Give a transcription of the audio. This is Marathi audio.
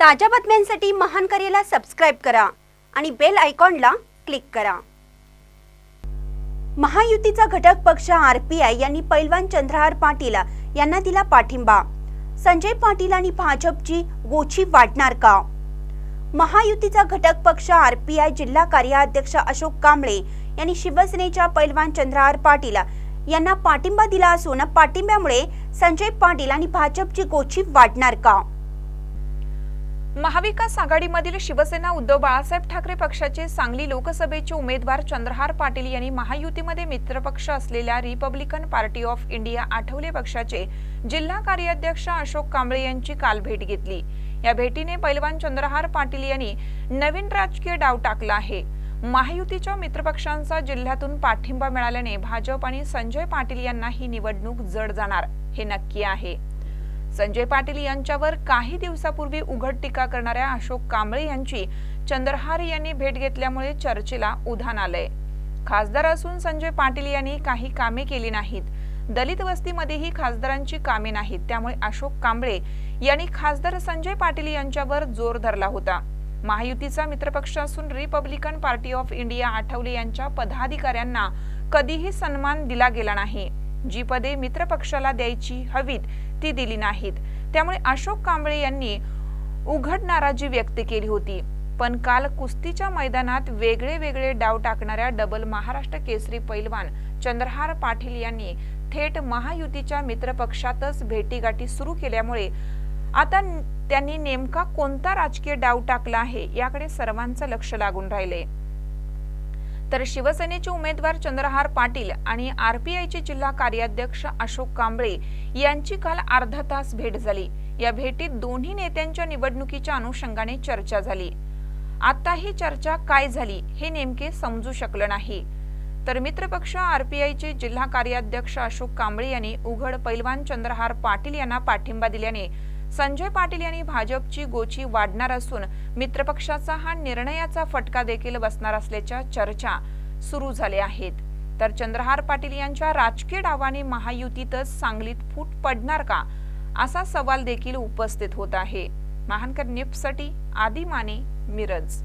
ताज्या बातम्यांसाठी महान करेला सबस्क्राईब करा आणि बेल आयकॉनला क्लिक करा. महायुतीचा घटक पक्ष आरपीआय यांनी पैलवान चंद्रहार पाटील यांना दिला पाठिंबा. संजय पाटील आणि भाजपची गोची वाढणार का? महायुतीचा घटक पक्ष आरपीआय जिल्हा कार्याध्यक्ष अशोक कांबळे यांनी शिवसेनेच्या पैलवान चंद्रहार पाटील यांना पाठिंबा दिला असून पाठिंब्यामुळे संजय पाटील आणि भाजपची गोची वाढणार का? महाविकास आघाडीमधील शिवसेना उद्धव बाळासाहेब ठाकरे पक्षाचे सांगली लोकसभेचे उमेदवार चंद्रहार पाटील यांनी महायुतीमध्ये मित्रपक्ष असलेल्या Republican Party of India Athawale पक्षाचे जिल्हा कार्याध्यक्ष अशोक कांबळे यांची काल भेट घेतली. या भेटीने पैलवान चंद्रहार पाटील यांनी नवीन राजकीय डाव टाकला आहे. महायुतीच्या मित्रपक्षांचा जिल्ह्यातून पाठिंबा मिळाल्याने भाजप आणि संजय पाटील यांना ही निवडणूक जड जाणार हे नक्की आहे. संजय पाटील यांच्यावर काही दिवसापूर्वी उघड टीका करणाऱ्या अशोक कांबळे यांची चंद्रहार यांनी भेट घेतल्यामुळे चर्चेला उधाण आलंय. खासदार असून संजय पाटील यांनी काही कामे केली नाहीत. दलित वस्तीमध्येही खासदारांची कामे नाहीत. त्यामुळे अशोक कांबळे यांनी खासदार संजय पाटील यांच्यावर जोर धरला होता. महायुतीचा मित्रपक्ष असून Republican Party of India Athawale यांच्या पदाधिकाऱ्यांना कधीही सन्मान दिला गेला नाही. जी पदे मित्रपक्षाला द्यायची हवीत ती दिली नाहीत. त्यामुळे अशोक कांबळे यांनी उघड नाराजी व्यक्त केली होती. पण काल कुस्तीच्या मैदानात वेगळे वेगळे डाव टाकणाऱ्या डबल महाराष्ट्र केसरी पैलवान चंद्रहार पाटील यांनी थेट महायुतीच्या मित्रपक्षातच भेटीगाठी सुरू केल्यामुळे आता त्यांनी नेमका कोणता राजकीय डाव टाकला आहे याकडे सर्वांचं लक्ष लागून राहिले. तर शिवसेनेचे उमेदवार चंद्रहार पाटील आणि आरपीआयचे जिल्हा कार्याध्यक्ष अशोक कांबळे यांची काल अर्धा तास भेट झाली. या भेटीत दोन्ही नेत्यांच्या निवडणुकीच्या अनुषंगाने चर्चा झाली. आता ही चर्चा काय झाली हे नेमके समजू शकलं नाही. तर मित्रपक्ष आरपीआयचे जिल्हा कार्याध्यक्ष अशोक कांबळे यांनी उघड पैलवान चंद्रहार पाटील यांना पाठिंबा दिल्याने संजय पाटील यांनी भाजपची गोची वाढणार असून मित्रपक्षाचा हा निर्णयाचा फटका देखील बसणार असल्याच्या चर्चा सुरू झाल्या आहेत. तर चंद्रहार पाटील यांच्या राजकीय डावाने महायुतीतच सांगलीत फूट पडणार का? असा सवाल देखील उपस्थित होत आहे. महानकर न्यूजसाठी आदी माने मिरज.